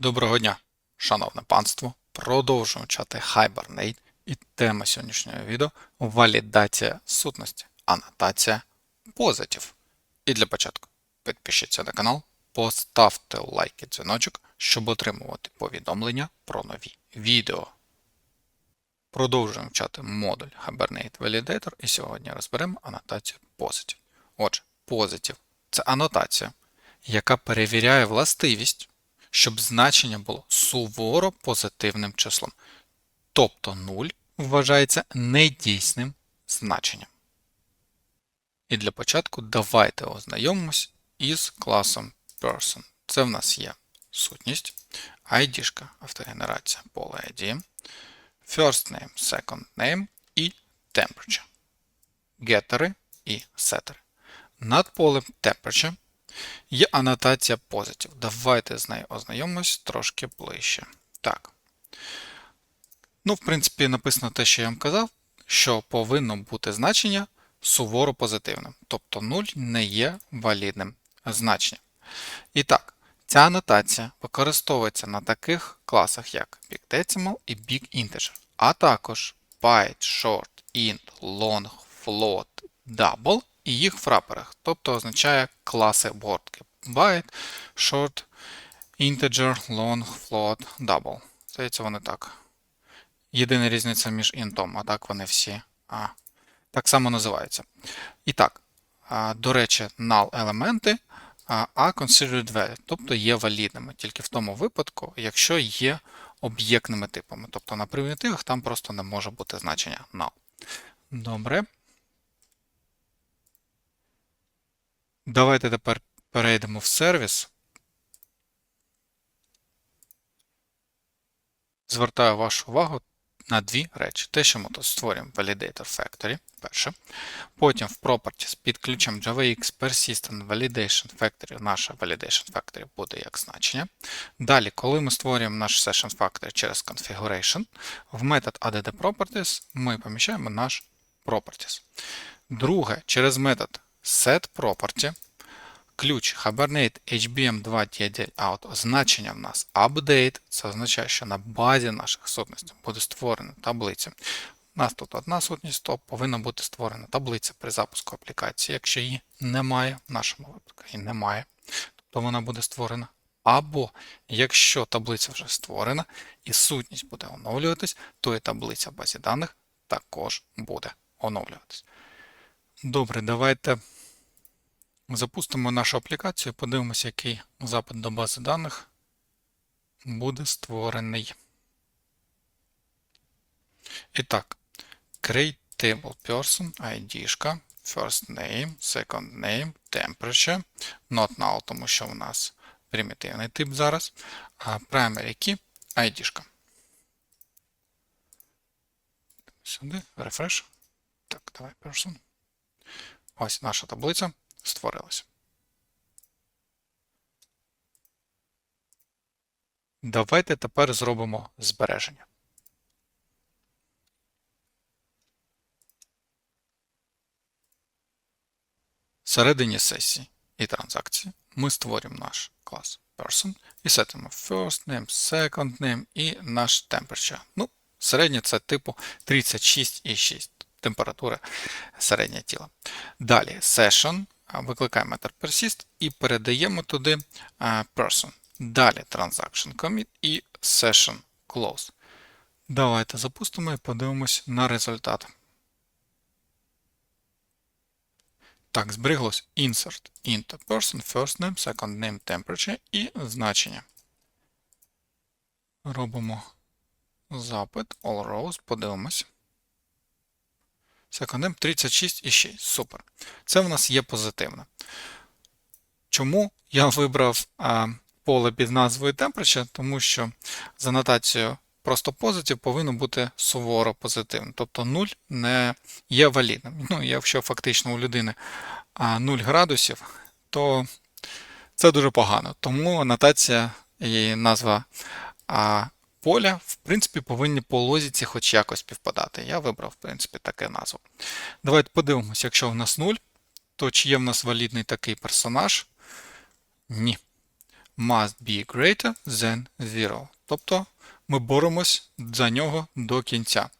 Доброго дня, шановне панство. Продовжуємо чати Hibernate і тема сьогоднішнього відео валідація сутності, анотація позитив. І для початку підпишіться на канал, поставте лайк і дзвіночок, щоб отримувати повідомлення про нові відео. Продовжуємо вчати модуль Hibernate Validator і сьогодні розберемо анотацію Positive. Отже, Positive – це анотація, яка перевіряє властивість, щоб значення було суворо позитивним числом. Тобто 0 вважається недійсним значенням. І для початку давайте ознайомимось із класом Person. Це в нас є сутність, ID, автогенерація поля ID, first name, second name і temperature. Гетери і сетери. Над полем temperature є анотація positive. Давайте з нею ознайомимось трошки ближче. Так. Ну, в принципі, написано те, що я вам казав, що повинно бути значення суворо позитивним. Тобто 0 не є валідним значенням. І так, ця анотація використовується на таких класах, як Big Decimal і Big Integer, а також byte, short, int, long, float, double і їх фраперах, тобто означає класи обгортки. Byte, short, integer, long, float, double. Здається, вони так. Єдина різниця між інтом, а так вони всі а, так само називаються. І так, а, до речі, null елементи а considered valid, тобто є валідними тільки в тому випадку, якщо є об'єктними типами. Тобто на примітивах там просто не може бути значення null. Добре. Давайте тепер перейдемо в сервіс. Звертаю вашу увагу на дві речі. Те, що ми тут створюємо Validator Factory, перше. Потім в Properties під ключем JavaX Persistent Validation Factory, наша Validation Factory буде як значення. Далі, коли ми створюємо наш Session Factory через Configuration, в метод add Properties ми поміщаємо наш Properties. Друге, через метод setProperty, ключ Hibernate HBM2 TDL-out, значення в нас update, це означає, що на базі наших сутностей буде створена таблиця. У нас тут одна сутність, то повинна бути створена таблиця при запуску аплікації. Якщо її немає, в нашому випадку її немає, то вона буде створена. Або якщо таблиця вже створена і сутність буде оновлюватись, то і таблиця в базі даних також буде оновлюватись. Добре, давайте запустимо нашу аплікацію, подивимося, який запит до бази даних буде створений. І так, create table person, ID, first name, second name, temperature, not null, тому що у нас примітивний тип зараз, а primary key, ID. Сюди, refresh. Так, давай person. Ось наша таблиця створилася. Давайте тепер зробимо збереження. Всередині сесії і транзакції ми створюємо наш клас person і сетимо first name, second name і наш temperature. Ну, середнє це типу 36,6 температура середнє тіла. Далі session, викликаємо метод persist і передаємо туди person. Далі transaction commit і session close. Давайте запустимо і подивимось на результат. Так, збереглось insert into person, first name, second name, temperature і значення. Робимо запит, all rows, подивимось. Name 36,6. Супер. Це в нас є позитивне. Чому я вибрав а, поле під назвою temperature? Тому що з анотацією просто позитив повинно бути суворо позитивним. Тобто 0 не є валідним. Ну, якщо фактично у людини 0 градусів, то це дуже погано. Тому анотація і назва а, поля, в принципі, повинні по лозіці хоч якось співпадати. Я вибрав, в принципі, таке назву. Давайте подивимося, якщо в нас 0, то чи є в нас валідний такий персонаж? Ні. must be greater than 0. Тобто ми боремось за нього до кінця.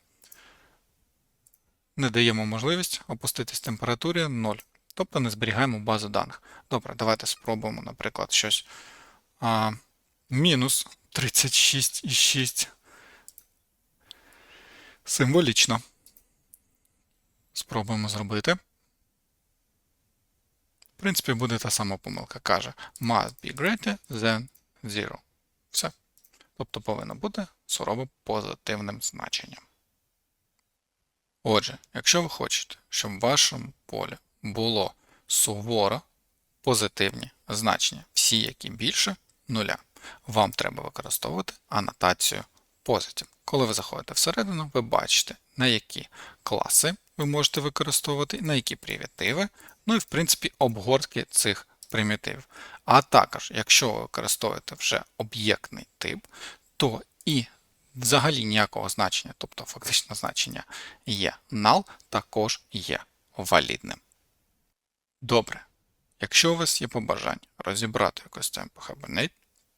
Не даємо можливість опуститись температурі 0. Тобто не зберігаємо базу даних. Добре, давайте спробуємо, наприклад, щось а, мінус 36,6. Символічно. Спробуємо зробити. В принципі, буде та сама помилка. Каже must be greater than 0. Все. Тобто повинно бути сурово позитивним значенням. Отже, якщо ви хочете, щоб в вашому полі було суворо позитивні значення, всі, які більше нуля, вам треба використовувати анотацію positive. Коли ви заходите всередину, ви бачите, на які класи ви можете використовувати, на які примітиви, ну і в принципі обгортки цих примітивів. А також, якщо ви використовуєте вже об'єктний тип, то і взагалі ніякого значення, тобто фактично значення є null, також є валідним. Добре. Якщо у вас є побажання розібрати якось темпо Hibernate,